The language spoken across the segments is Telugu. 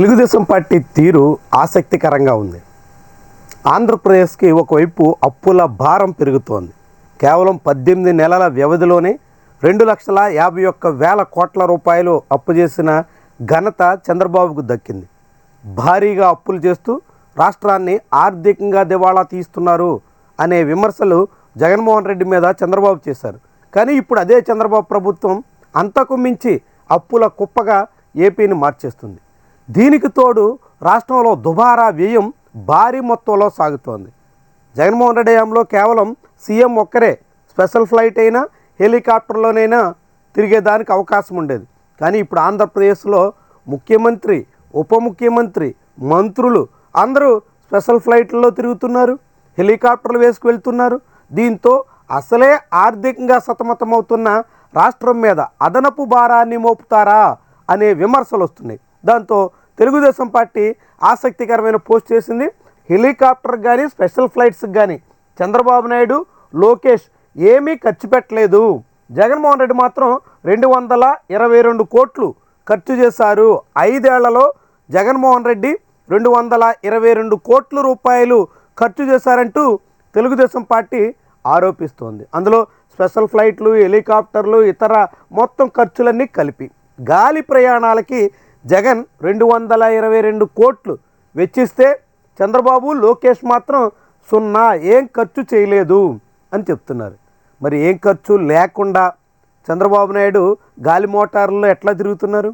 తెలుగుదేశం పార్టీ తీరు ఆసక్తికరంగా ఉంది. ఆంధ్రప్రదేశ్కి ఒకవైపు అప్పుల భారం పెరుగుతోంది. కేవలం పద్దెనిమిది నెలల వ్యవధిలోనే రెండు లక్షల యాభై ఒక్క వేల కోట్ల రూపాయలు అప్పు చేసిన ఘనత చంద్రబాబుకు దక్కింది. భారీగా అప్పులు చేస్తూ రాష్ట్రాన్ని ఆర్థికంగా దివాళా తీస్తున్నారు అనే విమర్శలు జగన్మోహన్ రెడ్డి మీద చంద్రబాబు చేశారు. కానీ ఇప్పుడు అదే చంద్రబాబు ప్రభుత్వం అంతకు మించి అప్పుల కుప్పగా ఏపీని మార్చేస్తుంది. దీనికి తోడు రాష్ట్రంలో దుబారా వ్యయం భారీ మొత్తంలో సాగుతోంది. జగన్మోహన్ రెడ్డి హయాంలో కేవలం సీఎం ఒక్కరే స్పెషల్ ఫ్లైట్ అయినా హెలికాప్టర్లోనైనా తిరిగేదానికి అవకాశం ఉండేది. కానీ ఇప్పుడు ఆంధ్రప్రదేశ్లో ముఖ్యమంత్రి ఉప ముఖ్యమంత్రి మంత్రులు అందరూ స్పెషల్ ఫ్లైట్లలో తిరుగుతున్నారు హెలికాప్టర్లు వేసుకు వెళ్తున్నారు. దీంతో అసలే ఆర్థికంగా సతమతమవుతున్న రాష్ట్రం మీద అదనపు భారాన్ని మోపుతారా అనే విమర్శలు వస్తున్నాయి. దాంతో తెలుగుదేశం పార్టీ ఆసక్తికరమైన పోస్ట్ చేసింది. హెలికాప్టర్ కానీ స్పెషల్ ఫ్లైట్స్కి కానీ చంద్రబాబు నాయుడు లోకేష్ ఏమీ ఖర్చు పెట్టలేదు. జగన్మోహన్ రెడ్డి మాత్రం రెండు వందల ఇరవై రెండు కోట్లు ఖర్చు చేశారు. ఐదేళ్ళలో జగన్మోహన్ రెడ్డి రెండు వందల ఇరవై రెండు కోట్ల రూపాయలు ఖర్చు చేశారంటూ తెలుగుదేశం పార్టీ ఆరోపిస్తోంది. అందులో స్పెషల్ ఫ్లైట్లు హెలికాప్టర్లు ఇతర మొత్తం ఖర్చులన్నీ కలిపి. గాలి ప్రయాణాలకి జగన్ రెండు వందల ఇరవై రెండు కోట్లు వెచ్చిస్తే చంద్రబాబు లోకేష్ మాత్రం సున్నా ఏం ఖర్చు చేయలేదు అని చెప్తున్నారు. మరి ఏం ఖర్చు లేకుండా చంద్రబాబు నాయుడు గాలి మోటార్లలో ఎట్లా తిరుగుతున్నారు?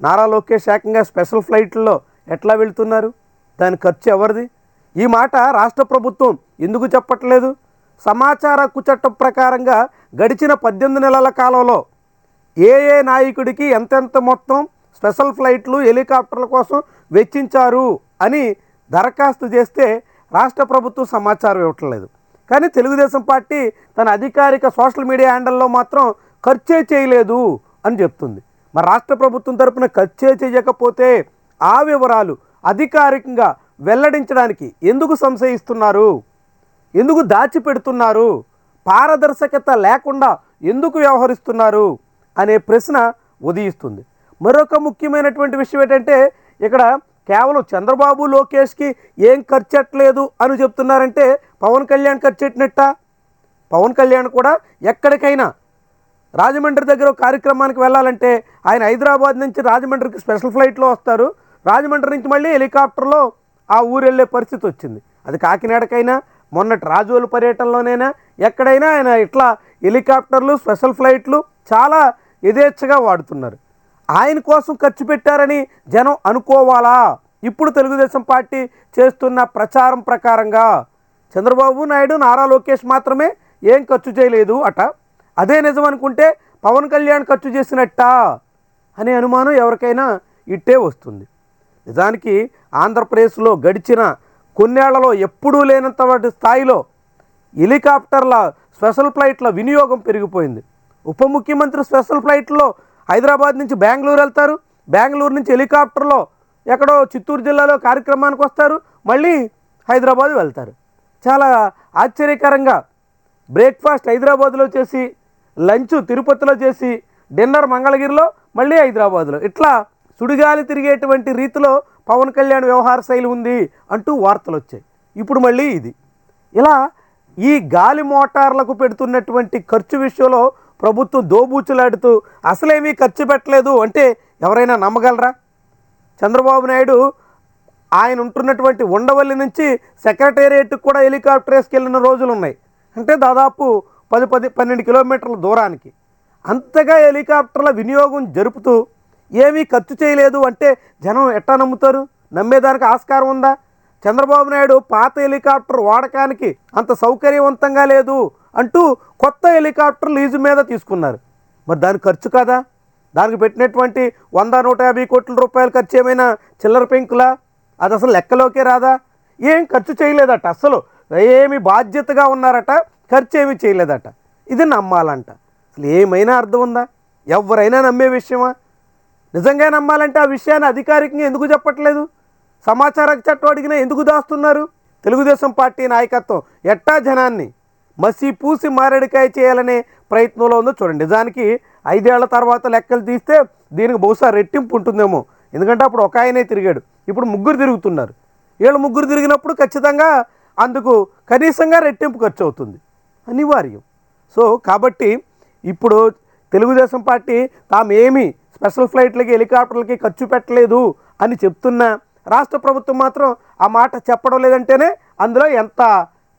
నారా లోకేష్ ఏకంగా స్పెషల్ ఫ్లైట్లో ఎట్లా వెళ్తున్నారు? దాని ఖర్చు ఎవరిది? ఈ మాట రాష్ట్ర ప్రభుత్వం ఎందుకు చెప్పట్లేదు? సమాచార కుచట్టం ప్రకారంగా గడిచిన పద్దెనిమిది నెలల కాలంలో ఏ ఏ నాయకుడికి ఎంతెంత మొత్తం స్పెషల్ ఫ్లైట్లు హెలికాప్టర్ల కోసం వెచ్చించారు అని దరఖాస్తు చేస్తే రాష్ట్ర ప్రభుత్వం సమాచారం ఇవ్వట్లేదు. కానీ తెలుగుదేశం పార్టీ తన అధికారిక సోషల్ మీడియా హ్యాండల్లో మాత్రం ఖర్చే చేయలేదు అని చెప్తుంది. మరి రాష్ట్ర ప్రభుత్వం తరపున ఖర్చే చేయకపోతే ఆ వివరాలు అధికారికంగా వెల్లడించడానికి ఎందుకు సంశయిస్తున్నారు? ఎందుకు దాచిపెడుతున్నారు? పారదర్శకత లేకుండా ఎందుకు వ్యవహరిస్తున్నారు? అనే ప్రశ్న ఉదయిస్తుంది. మరొక ముఖ్యమైనటువంటి విషయం ఏంటంటే ఇక్కడ కేవలం చంద్రబాబు లోకేష్కి ఏం ఖర్చట్లేదు అని చెప్తున్నారంటే పవన్ కళ్యాణ్ ఖర్చెట్టినట్ట? పవన్ కళ్యాణ్ కూడా ఎక్కడికైనా రాజమండ్రి దగ్గర కార్యక్రమానికి వెళ్ళాలంటే ఆయన హైదరాబాద్ నుంచి రాజమండ్రికి స్పెషల్ ఫ్లైట్లో వస్తారు. రాజమండ్రి నుంచి మళ్ళీ హెలికాప్టర్లో ఆ ఊరు వెళ్ళే పరిస్థితి వచ్చింది. అది కాకినాడకైనా మొన్నటి రాజోలు పర్యటనలోనైనా ఎక్కడైనా ఆయన ఇట్లా హెలికాప్టర్లు స్పెషల్ ఫ్లైట్లు చాలా యథేచ్ఛగా వాడుతున్నారు. ఆయన కోసం ఖర్చు పెట్టారని జనం అనుకోవాలా? ఇప్పుడు తెలుగుదేశం పార్టీ చేస్తున్న ప్రచారం ప్రకారంగా చంద్రబాబు నాయుడు నారా లోకేష్ మాత్రమే ఏం ఖర్చు చేయలేదు అట. అదే నిజం అనుకుంటే పవన్ కళ్యాణ్ ఖర్చు చేసినట్టా అనే అనుమానం ఎవరికైనా ఇట్టే వస్తుంది. నిజానికి ఆంధ్రప్రదేశ్లో గడిచిన కొన్నేళ్ళలో ఎప్పుడూ లేనంత వాటి స్థాయిలో హెలికాప్టర్ల స్పెషల్ ఫ్లైట్ల వినియోగం పెరిగిపోయింది. ఉప ముఖ్యమంత్రి స్పెషల్ ఫ్లైట్లో హైదరాబాద్ నుంచి బెంగళూరు వెళ్తారు. బెంగళూరు నుంచి హెలికాప్టర్లో ఎక్కడో చిత్తూరు జిల్లాలో కార్యక్రమానికి వస్తారు. మళ్ళీ హైదరాబాద్ వెళ్తారు. చాలా ఆశ్చర్యకరంగా బ్రేక్ఫాస్ట్ హైదరాబాద్లో చేసి లంచ్ తిరుపతిలో చేసి డిన్నర్ మంగళగిరిలో మళ్ళీ హైదరాబాద్లో. ఇట్లా సుడిగాలి తిరిగేటువంటి రీతిలో పవన్ కళ్యాణ్ వ్యవహార శైలి ఉంది అంటూ వార్తలు వచ్చాయి. ఇప్పుడు మళ్ళీ ఇది. ఇలా ఈ గాలి మోటార్లకు పెడుతున్నటువంటి ఖర్చు విషయంలో ప్రభుత్వం దోబూచులాడుతూ అసలేమీ ఖర్చు పెట్టలేదు అంటే ఎవరైనా నమ్మగలరా? చంద్రబాబు నాయుడు ఆయన ఉంటున్నటువంటి ఉండవల్లి నుంచి సెక్రటేరియట్కి కూడా హెలికాప్టర్ వేసుకెళ్ళిన రోజులు ఉన్నాయి. అంటే దాదాపు పది పది పన్నెండు కిలోమీటర్ల దూరానికి. అంతగా హెలికాప్టర్ల వినియోగం జరుపుతూ ఏమీ ఖర్చు చేయలేదు అంటే జనం ఎట్టా నమ్ముతారు? నమ్మేదానికి ఆస్కారం ఉందా? చంద్రబాబు నాయుడు పాత హెలికాప్టర్ వాడకానికి అంత సౌకర్యవంతంగా లేదు. అంటూ కొత్త హెలికాప్టర్ లీజు మీద తీసుకున్నారు. మరి దాని ఖర్చు కదా? దానికి పెట్టినటువంటి వంద నూట యాభై కోట్ల రూపాయల ఖర్చు ఏమైనా చిల్లర పెంకులా? అది అసలు లెక్కలోకే రాదా? ఏం ఖర్చు చేయలేదట అసలు. ఏమి బాధ్యతగా ఉన్నారట ఖర్చు ఏమీ చేయలేదట. ఇది నమ్మాలంట. అసలు ఏమైనా అర్థం ఉందా? ఎవరైనా నమ్మే విషయమా? నిజంగా నమ్మాలంటే ఆ విషయాన్ని అధికారికంగా ఎందుకు చెప్పట్లేదు? సమాచార చట్టం అడిగినా ఎందుకు దాస్తున్నారు? తెలుగుదేశం పార్టీ నాయకత్వం ఎట్టా జనాన్ని మసి పూసి మారేడుకాయ చేయాలనే ప్రయత్నంలో ఉందో చూడండి. నిజానికి ఐదేళ్ళ తర్వాత లెక్కలు తీస్తే దీనికి బహుశా రెట్టింపు ఉంటుందేమో. ఎందుకంటే అప్పుడు ఒక ఆయనే తిరిగాడు. ఇప్పుడు ముగ్గురు తిరుగుతున్నారు. వీళ్ళు ముగ్గురు తిరిగినప్పుడు ఖచ్చితంగా అందుకు కనీసంగా రెట్టింపు ఖర్చు అవుతుంది. అనివార్యం. సో కాబట్టి ఇప్పుడు తెలుగుదేశం పార్టీ తాము ఏమీ స్పెషల్ ఫ్లైట్లకి హెలికాప్టర్లకి ఖర్చు పెట్టలేదు అని చెప్తున్నా రాష్ట్ర ప్రభుత్వం మాత్రం ఆ మాట చెప్పడం లేదంటేనే అందులో ఎంత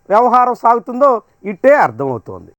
వ్యవహారం సాగుతుందో ఇట్టే అర్థమవుతోంది.